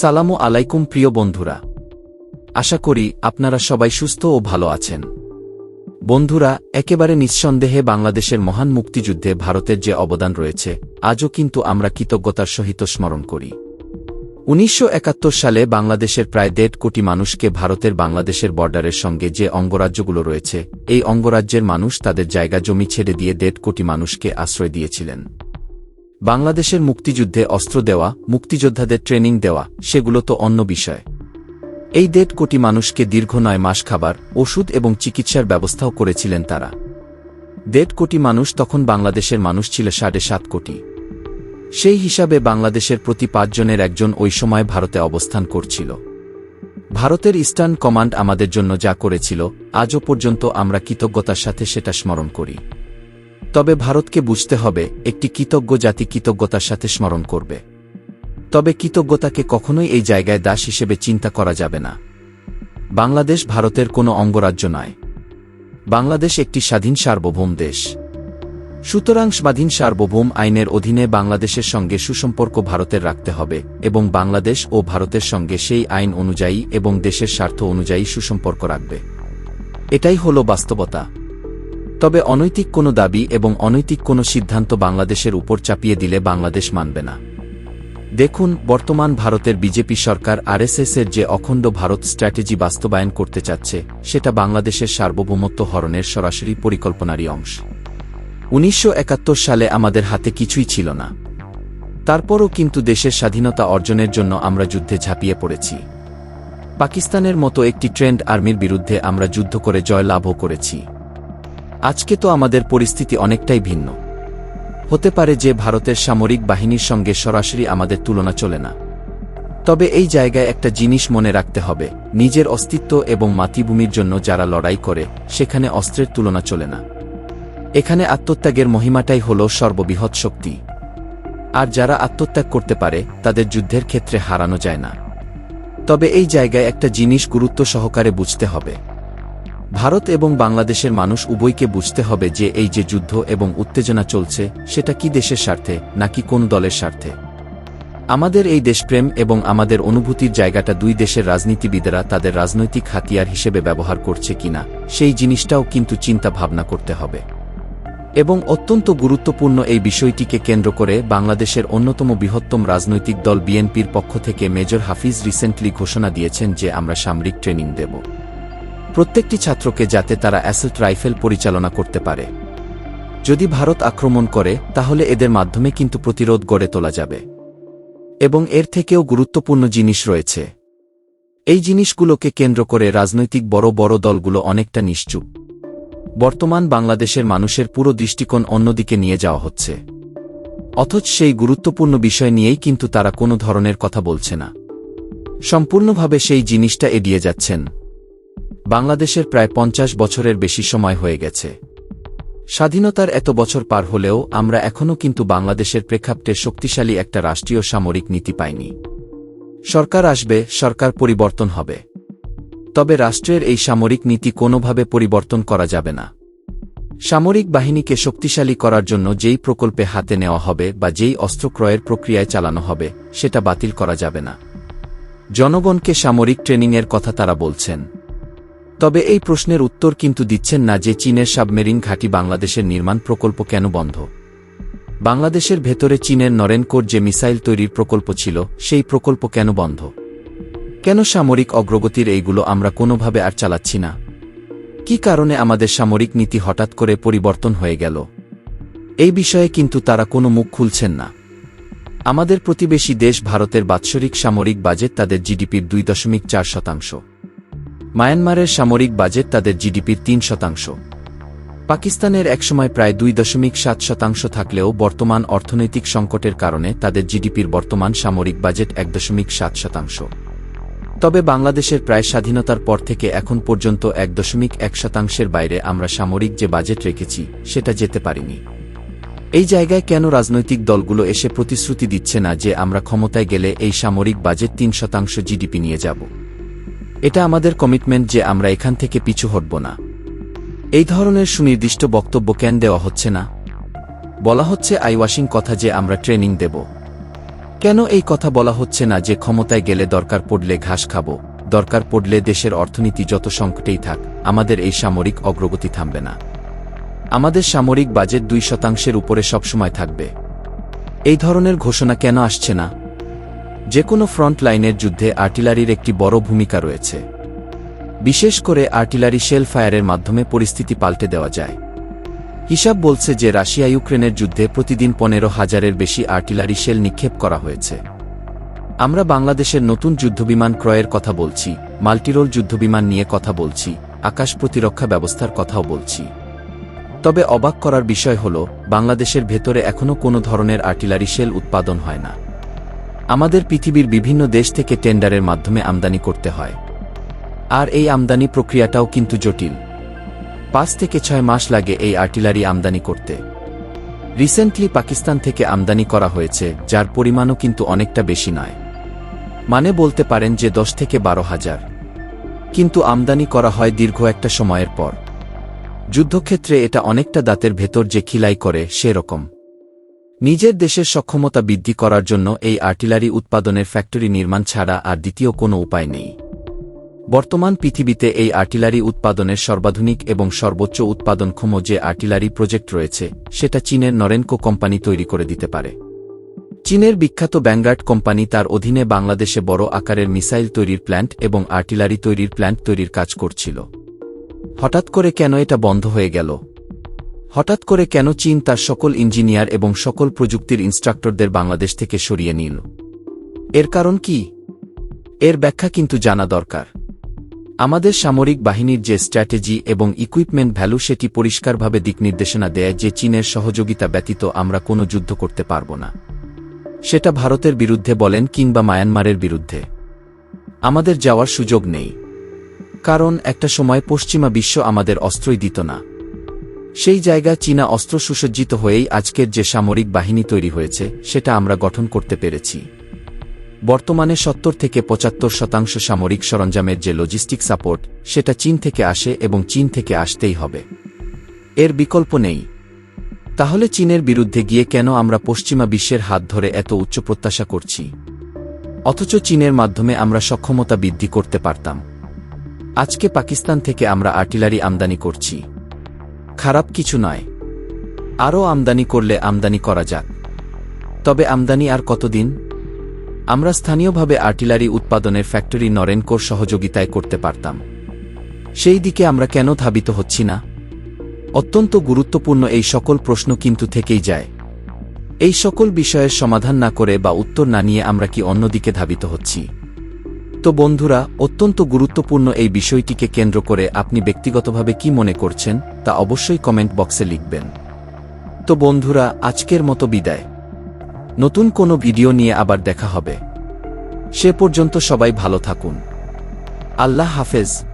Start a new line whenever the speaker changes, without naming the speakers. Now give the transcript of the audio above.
সালামু আলাইকুম প্রিয় বন্ধুরা। আশা করি আপনারা সবাই সুস্থ ও ভালো আছেন। বন্ধুরা, একেবারে নিঃসন্দেহে বাংলাদেশের মহান মুক্তিযুদ্ধে ভারতের যে অবদান রয়েছে, আজও কিন্তু আমরা কৃতজ্ঞতার সহিত স্মরণ করি। উনিশশো একাত্তর সালে বাংলাদেশের প্রায় দেড় কোটি মানুষকে ভারতের বাংলাদেশের বর্ডারের সঙ্গে যে অঙ্গরাজ্যগুলো রয়েছে, এই অঙ্গরাজ্যের মানুষ তাদের জায়গা জমি ছেড়ে দিয়ে দেড় কোটি মানুষকে আশ্রয় দিয়েছিলেন। বাংলাদেশের মুক্তিযুদ্ধে অস্ত্র দেওয়া, মুক্তিযোদ্ধাদের ট্রেনিং দেওয়া, সেগুলো তো অন্য বিষয়। এই দেড় কোটি মানুষকে দীর্ঘ নয় মাস খাবার, ওষুধ এবং চিকিৎসার ব্যবস্থাও করেছিলেন তারা। দেড় কোটি মানুষ তখন বাংলাদেশের মানুষ ছিল সাড়ে সাত কোটি। সেই হিসাবে বাংলাদেশের প্রতি পাঁচজনের একজন ওই সময় ভারতে অবস্থান করছিল। ভারতের ইস্টার্ন কমান্ড আমাদের জন্য যা করেছিল, আজও পর্যন্ত আমরা কৃতজ্ঞতার সাথে সেটা স্মরণ করি। তবে ভারতকে বুঝতে হবে, একটি কৃতজ্ঞ জাতি কৃতজ্ঞতার সাথে স্মরণ করবে। তবে কৃতজ্ঞতাকে কখনোই এই জায়গায় দাস হিসেবে চিন্তা করা যাবে না। বাংলাদেশ ভারতের কোনো অঙ্গরাজ্য নয়। বাংলাদেশ একটি স্বাধীন সার্বভৌম দেশ। সুতরাং স্বাধীন সার্বভৌম আইনের অধীনে বাংলাদেশের সঙ্গে সুসম্পর্ক ভারতের রাখতে হবে এবং বাংলাদেশ ও ভারতের সঙ্গে সেই আইন অনুযায়ী এবং দেশের স্বার্থ অনুযায়ী সুসম্পর্ক রাখবে। এটাই হল বাস্তবতা। তবে অনৈতিক কোনো দাবি এবং অনৈতিক কোনো সিদ্ধান্ত বাংলাদেশের উপর চাপিয়ে দিলে বাংলাদেশ মানবে না। দেখুন, বর্তমান ভারতের বিজেপি সরকার আরএসএসের যে অখণ্ড ভারত স্ট্র্যাটেজি বাস্তবায়ন করতে চাচ্ছে, সেটা বাংলাদেশের সার্বভৌমত্ব হরণের সরাসরি পরিকল্পনারই অংশ। উনিশশো একাত্তর সালে আমাদের হাতে কিছুই ছিল না। তারপরও কিন্তু দেশের স্বাধীনতা অর্জনের জন্য আমরা যুদ্ধে ঝাঁপিয়ে পড়েছি। পাকিস্তানের মতো একটি ট্রেন্ড আর্মির বিরুদ্ধে আমরা যুদ্ধ করে জয়লাভও করেছি। আজকে তো আমাদের পরিস্থিতি অনেকটাই ভিন্ন। হতে পারে যে ভারতের সামরিক বাহিনীর সঙ্গে সরাসরি আমাদের তুলনা চলে না। তবে এই জায়গায় একটা জিনিস মনে রাখতে হবে, নিজের অস্তিত্ব এবং মাতৃভূমির জন্য যারা লড়াই করে, সেখানে অস্ত্রের তুলনা চলে না। এখানে আত্মত্যাগের মহিমাটাই হল সর্ববৃহৎ শক্তি। আর যারা আত্মত্যাগ করতে পারে, তাদের যুদ্ধের ক্ষেত্রে হারানো যায় না। তবে এই জায়গায় একটা জিনিস গুরুত্ব সহকারে বুঝতে হবে। ভারত এবং বাংলাদেশের মানুষ উভয়কে বুঝতে হবে যে এই যে যুদ্ধ এবং উত্তেজনা চলছে, সেটা কি দেশের স্বার্থে, নাকি কোন দলের স্বার্থে? আমাদের এই দেশপ্রেম এবং আমাদের অনুভূতির জায়গাটা দুই দেশের রাজনীতিবিদেরা তাদের রাজনৈতিক হাতিয়ার হিসেবে ব্যবহার করছে কিনা, সেই জিনিসটাও কিন্তু চিন্তা ভাবনা করতে হবে। এবং অত্যন্ত গুরুত্বপূর্ণ এই বিষয়টিকে কেন্দ্র করে বাংলাদেশের অন্যতম বৃহত্তম রাজনৈতিক দল বিএনপির পক্ষ থেকে মেজর হাফিজ রিসেন্টলি ঘোষণা দিয়েছেন যে আমরা সামরিক ট্রেনিং দেব। প্রত্যেকটি ছাত্রকে যাতে তারা অ্যাসেট রাইফেল পরিচালনা করতে পারে। যদি ভারত আক্রমণ করে, তাহলে এদের মাধ্যমে কিন্তু প্রতিরোধ গড়ে তোলা যাবে। এবং এর থেকেও গুরুত্বপূর্ণ জিনিস রয়েছে। এই জিনিসগুলোকে কেন্দ্র করে রাজনৈতিক বড় বড় দলগুলো অনেকটা নিশ্চুপ। বর্তমান বাংলাদেশের মানুষের পুরো দৃষ্টিকোণ অন্যদিকে নিয়ে যাওয়া হচ্ছে। অথচ সেই গুরুত্বপূর্ণ বিষয় নিয়েই কিন্তু তারা কোনো ধরনের কথা বলছে না। সম্পূর্ণভাবে সেই জিনিসটা এড়িয়ে যাচ্ছেন। বাংলাদেশের প্রায় পঞ্চাশ বছরের বেশি সময় হয়ে গেছে। স্বাধীনতার এত বছর পার হলেও আমরা এখনও কিন্তু বাংলাদেশের প্রেক্ষাপটে শক্তিশালী একটা রাষ্ট্রীয় সামরিক নীতি পাইনি। সরকার আসবে, সরকার পরিবর্তন হবে। তবে রাষ্ট্রের এই সামরিক নীতি কোনোভাবে পরিবর্তন করা যাবে না। সামরিক বাহিনীকে শক্তিশালী করার জন্য যেই প্রকল্পে হাতে নেওয়া হবে বা যেই অস্ত্র ক্রয়ের প্রক্রিয়ায় চালানো হবে, সেটা বাতিল করা যাবে না। জনগণকে সামরিক ট্রেনিংয়ের কথা তারা বলছেন। তবে এই প্রশ্নের উত্তর কিন্তু দিচ্ছেন না যে চীনের সাবমেরিন ঘাঁটি বাংলাদেশের নির্মাণ প্রকল্প কেন বন্ধ। বাংলাদেশের ভেতরে চীনের নরেনকোর যে মিসাইল তৈরির প্রকল্প ছিল, সেই প্রকল্প কেন বন্ধ? কেন সামরিক অগ্রগতির এইগুলো আমরা কোনোভাবে আর চালাচ্ছি না? কি কারণে আমাদের সামরিক নীতি হঠাৎ করে পরিবর্তন হয়ে গেল? এই বিষয়ে কিন্তু তারা কোনো মুখ খুলছেন না। আমাদের প্রতিবেশী দেশ ভারতের বাৎসরিক সামরিক বাজেট তাদের জিডিপির দুই দশমিক চার শতাংশ। মায়ানমারের সামরিক বাজেট তাদের জিডিপির তিন শতাংশ। পাকিস্তানের একসময় প্রায় দুই দশমিক সাত শতাংশ থাকলেও বর্তমান অর্থনৈতিক সংকটের কারণে তাদের জিডিপির বর্তমান সামরিক বাজেট এক দশমিক সাত শতাংশ। তবে বাংলাদেশের প্রায় স্বাধীনতার পর থেকে এখন পর্যন্ত এক দশমিক এক শতাংশের বাইরে আমরা সামরিক যে বাজেট রেখেছি, সেটা যেতে পারিনি। এই জায়গায় কেন রাজনৈতিক দলগুলো এসে প্রতিশ্রুতি দিচ্ছে না যে আমরা ক্ষমতায় গেলে এই সামরিক বাজেট তিন শতাংশ জিডিপি নিয়ে যাব? এটা আমাদের কমিটমেন্ট যে আমরা এখান থেকে পিছু হটব না। এই ধরনের সুনির্দিষ্ট বক্তব্য কেন দেওয়া হচ্ছে না? বলা হচ্ছে আইওয়াশিং কথা যে আমরা ট্রেনিং দেব। কেন এই কথা বলা হচ্ছে না যে ক্ষমতায় গেলে দরকার পড়লে ঘাস খাব, দরকার পড়লে দেশের অর্থনীতি যত সংকটেই থাক, আমাদের এই সামরিক অগ্রগতি থামবে না। আমাদের সামরিক বাজেট দুই শতাংশের উপরে সবসময় থাকবে। এই ধরনের ঘোষণা কেন আসছে না? যে কোনো ফ্রন্ট লাইনের যুদ্ধে আর্টিলারির একটি বড় ভূমিকা রয়েছে। বিশেষ করে আর্টিলারি শেল ফায়ারের মাধ্যমে পরিস্থিতি পাল্টে দেওয়া যায়। হিসাব বলছে যে রাশিয়া ইউক্রেনের যুদ্ধে প্রতিদিন পনেরো হাজারের বেশি আর্টিলারি শেল নিক্ষেপ করা হয়েছে। আমরা বাংলাদেশের নতুন যুদ্ধবিমান ক্রয়ের কথা বলছি, মাল্টিরোল যুদ্ধবিমান নিয়ে কথা বলছি, আকাশ প্রতিরক্ষা ব্যবস্থার কথাও বলছি। তবে অবাক করার বিষয় হল, বাংলাদেশের ভেতরে এখনও কোনো ধরনের আর্টিলারি শেল উৎপাদন হয় না। আমাদের পৃথিবীর বিভিন্ন দেশ থেকে টেন্ডারের মাধ্যমে আমদানি করতে হয়। আর এই আমদানি প্রক্রিয়াটাও কিন্তু জটিল। পাঁচ থেকে ছয় মাস লাগে এই আর্টিলারি আমদানি করতে। রিসেন্টলি পাকিস্তান থেকে আমদানি করা হয়েছে, যার পরিমাণও কিন্তু অনেকটা বেশি নয়। মানে বলতে পারেন যে দশ থেকে বারো হাজার। কিন্তু আমদানি করা হয় দীর্ঘ একটা সময়ের পর। যুদ্ধক্ষেত্রে এটা অনেকটা দাঁতের ভেতর যে খিলাই করে, সেরকম। নিজের দেশের সক্ষমতা বৃদ্ধি করার জন্য এই আর্টিলারি উৎপাদনের ফ্যাক্টরি নির্মাণ ছাড়া আর দ্বিতীয় কোনো উপায় নেই। বর্তমান পৃথিবীতে এই আর্টিলারি উৎপাদনের সর্বাধুনিক এবং সর্বোচ্চ উৎপাদনক্ষম যে আর্টিলারি প্রজেক্ট রয়েছে, সেটা চীনের নরেনকো কোম্পানি তৈরি করে দিতে পারে। চীনের বিখ্যাত ব্যাঙ্গার্ড কোম্পানি তার অধীনে বাংলাদেশে বড় আকারের মিসাইল তৈরির প্ল্যান্ট এবং আর্টিলারি তৈরির প্ল্যান্ট তৈরির কাজ করছিল। হঠাৎ করে কেন এটা বন্ধ হয়ে গেল? হঠাৎ করে কেন চীন তার সকল ইঞ্জিনিয়ার এবং সকল প্রযুক্তির ইনস্ট্রাক্টরদের বাংলাদেশ থেকে সরিয়ে নিল? এর কারণ কি? এর ব্যাখ্যা কিন্তু জানা দরকার। আমাদের সামরিক বাহিনীর যে স্ট্র্যাটেজি এবং ইকুইপমেন্ট ভ্যালু সেটি পরিষ্কারভাবে দিকনির্দেশনা দেয় যে চীনের সহযোগিতা ব্যতীত আমরা কোনো যুদ্ধ করতে পারব না। সেটা ভারতের বিরুদ্ধে বলেন কিংবা মায়ানমারের বিরুদ্ধে। আমাদের যাওয়ার সুযোগ নেই। কারণ একটা সময় পশ্চিমা বিশ্ব আমাদের অস্ত্রই দিত না। সেই জায়গা চীনা অস্ত্র সুসজ্জিত হয়েই আজকের যে সামরিক বাহিনী তৈরি হয়েছে, সেটা আমরা গঠন করতে পেরেছি। বর্তমানে সত্তর থেকে পঁচাত্তর শতাংশ সামরিক সরঞ্জামের যে লজিস্টিক সাপোর্ট সেটা চীন থেকে আসে এবং চীন থেকে আসতেই হবে। এর বিকল্প নেই। তাহলে চীনের বিরুদ্ধে গিয়ে কেন আমরা পশ্চিমা বিশ্বের হাত ধরে এত উচ্চ প্রত্যাশা করছি? অথচ চীনের মাধ্যমে আমরা সক্ষমতা বৃদ্ধি করতে পারতাম। আজকে পাকিস্তান থেকে আমরা আর্টিলারি আমদানি করছি। খারাপ কিছু নয়। আরও আমদানি করলে আমদানি করা যাক। তবে আমদানি আর কতদিন? আমরা স্থানীয়ভাবে আর্টিলারি উৎপাদনের ফ্যাক্টরি নরেনকোর সহযোগিতায় করতে পারতাম। সেই দিকে আমরা কেন ধাবিত হচ্ছি না? অত্যন্ত গুরুত্বপূর্ণ এই সকল প্রশ্ন কিন্তু থেকেই যায়। এই সকল বিষয়ের সমাধান না করে বা উত্তর না নিয়ে আমরা কি অন্যদিকে ধাবিত হচ্ছি? তো বন্ধুরা, অত্যন্ত গুরুত্বপূর্ণ এই বিষয়টিকে কেন্দ্র করে আপনি ব্যক্তিগতভাবে কি মনে করছেন, তা অবশ্যই কমেন্ট বক্সে লিখবেন। তো বন্ধুরা, আজকের মতো বিদায়। নতুন কোনো ভিডিও নিয়ে আবার দেখা হবে। সে পর্যন্ত সবাই ভালো থাকুন। আল্লাহ হাফেজ।